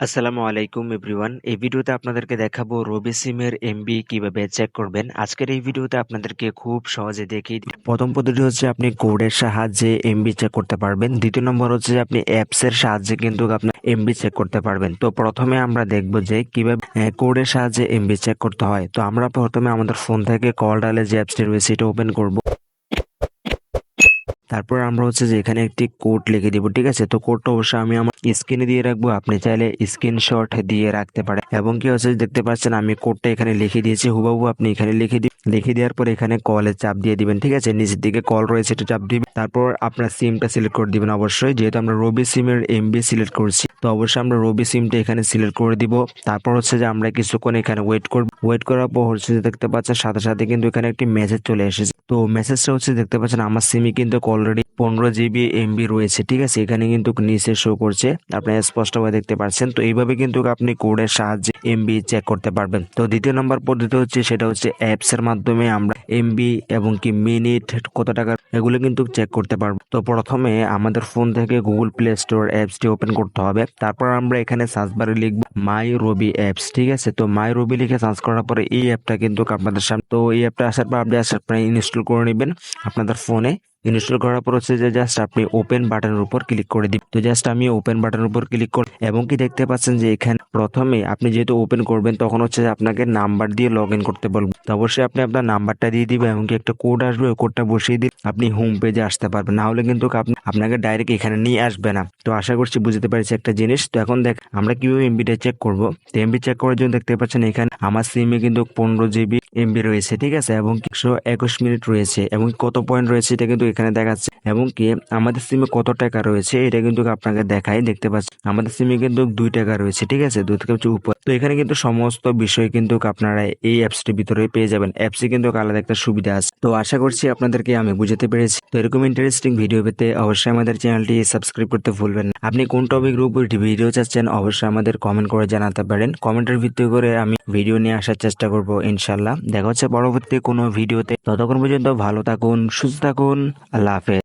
আসসালামু আলাইকুম এভরিওয়ান। এই ভিডিওতে আপনাদেরকে দেখাবো রবি সিমের এমবি কীভাবে চেক করবেন। আজকের এই ভিডিওতে আপনাদেরকে খুব সহজে দিই। প্রথম পদ্ধতি হচ্ছে আপনি কোডের সাহায্যে এমবি চেক করতে পারবেন। দ্বিতীয় নম্বর হচ্ছে আপনি অ্যাপস এর সাহায্যে কিন্তু আপনার এমবি চেক করতে পারবেন। তো প্রথমে আমরা দেখব যে কীভাবে কোডের সাহায্যে এমবি চেক করতে হয়। তো আমরা প্রথমে আমাদের ফোন থেকে কল ডালে যে অ্যাপসটি রয়েছে এটা ওপেন করব। তারপর আমরা হচ্ছে যে এখানে একটি কোড লিখে দিব, ঠিক আছে? তো কোডটা অবশ্যই আমি আমার স্ক্রিনে দিয়ে রাখব। আপনি চাইলে স্ক্রিনশট দিয়ে রাখতে পারেন। এবং কি হচ্ছে, দেখতে পাচ্ছেন আমি কোডটা এখানে লিখে দিয়েছি। হুবাহু আপনি এখানে লিখে দিন লিখে দেওয়ার পর এখানে কলে চাপ দিয়ে দিবেন, ঠিক আছে? নিচের দিকে কল রয়েছে এটা চাপ দিবেন। তারপর আপনার সিমটা সিলেক্ট করে দিবেন অবশ্যই। যেহেতু আমরা রবি সিমের এমবি সিলেক্ট করছি, তো অবশ্যই আমরা রবি সিমটা এখানে সিলেক্ট করে দিব। তারপর হচ্ছে যে আমরা কিছুক্ষণ এখানে ওয়েট করব। ওয়েট করার পর হচ্ছে যে দেখতে পাচ্ছেন, সাথে সাথে কিন্তু এখানে একটি মেসেজ চলে এসেছে। তো মেসেজটা হচ্ছে দেখতে পাচ্ছেন, আমার সিমে কিন্তু অলরেডি পনেরো জিবি এমবি রয়েছে, ঠিক আছে? এখানে কিন্তু নিচে শো করছে, আপনারা স্পষ্টভাবে দেখতে পাচ্ছেন। তো এইভাবে কিন্তু আপনি কোডের সাহায্যে এমবি চেক করতে পারবেন। তো দ্বিতীয় নম্বর পদ্ধতি হচ্ছে, সেটা হচ্ছে অ্যাপস এর মাধ্যমে আমরা এমবি এবং কি মিনিট কত টাকা, এগুলো কিন্তু চেক করতে পারব। তো প্রথমে আমাদের ফোন থেকে গুগল প্লে স্টোর অ্যাপসটি ওপেন করতে হবে। তারপর আমরা এখানে সার্চ বারে লিখব মাই রবি অ্যাপস ঠিক আছে? তো মাই রবি লিখে সার্চ করার পরে এই অ্যাপটা কিন্তু আপনাদের সামনে তো এই অ্যাপটা আসার পর আপনি আসার পরে ইনস্টল করে নেবেন আপনাদের ফোনে ইনস্টল করার পর হচ্ছে যে জাস্ট আপনি ওপেন বাটনের উপর ক্লিক করে দিন তো জাস্ট আমি ওপেন বাটনের উপর ক্লিক কর এবং কি দেখতে পাচ্ছেন যে এখানে প্রথমে আপনি যেহেতু ওপেন করবেন, তখন হচ্ছে যে আপনাকে নাম্বার দিয়ে লগ ইন করতে বলব। তো অবশ্যই আপনি আপনার নাম্বারটা দিয়ে দিবেন, এবং কি একটা কোড আসবে, ওই কোডটা বসিয়ে দিন আপনি হোম পেজে আসতে পারবেন। না হলে কিন্তু আপনি আপনাকে ডাইরেক্ট এখানে নিয়ে আসবে না। তো আশা করছি বুঝতে পেরেছি একটা জিনিস। তো এখন দেখ, আমরা কীভাবে এমবিটা চেক করব? তো এমবি চেক করার জন্য দেখতে পাচ্ছেন এখানে আমার সিমে কিন্তু পনেরো জিবি এমবি রয়েছে, ঠিক আছে? এবং একশো একুশ মিনিট রয়েছে, এবং কত পয়েন্ট রয়েছে এটা কিন্তু এখানে দেখাচ্ছে। এবং কি, আমাদের সিমে কত টাকা রয়েছে, এটা কিন্তু আপনাকে দেখাই, দেখতে পাচ্ছেন। আমাদের সিমে কিন্তু দুই টাকা রয়েছে, ঠিক আছে? দুই থেকে হচ্ছে উপর। তো এখানে কিন্তু সমস্ত বিষয় কিন্তু আপনারা এই অ্যাপসটির ভিতরে পেয়ে যাবেন। অ্যাপসে কিন্তু আলাদা একটা সুবিধা আছে। তো আশা করছি আপনাদেরকে আমি বুঝাতে পেরেছি। তো এরকম ইন্টারেস্টিং ভিডিও পেতে অবশ্যই আমাদের চ্যানেলটি সাবস্ক্রাইব করতে ভুলবেন না। আপনি কোন টপিক উপর ভিডিও চাচ্ছেন, অবশ্যই আমাদের কমেন্ট করে জানাতে পারেন। কমেন্টের ভিত্তি করে আমি ভিডিও নিয়ে আসার চেষ্টা করব ইনশাল্লাহ দেখা হচ্ছে পরবর্তী কোনো ভিডিওতে ততক্ষণ পর্যন্ত ভালো থাকুন, সুস্থ থাকুন। আল্লাহ হাফেজ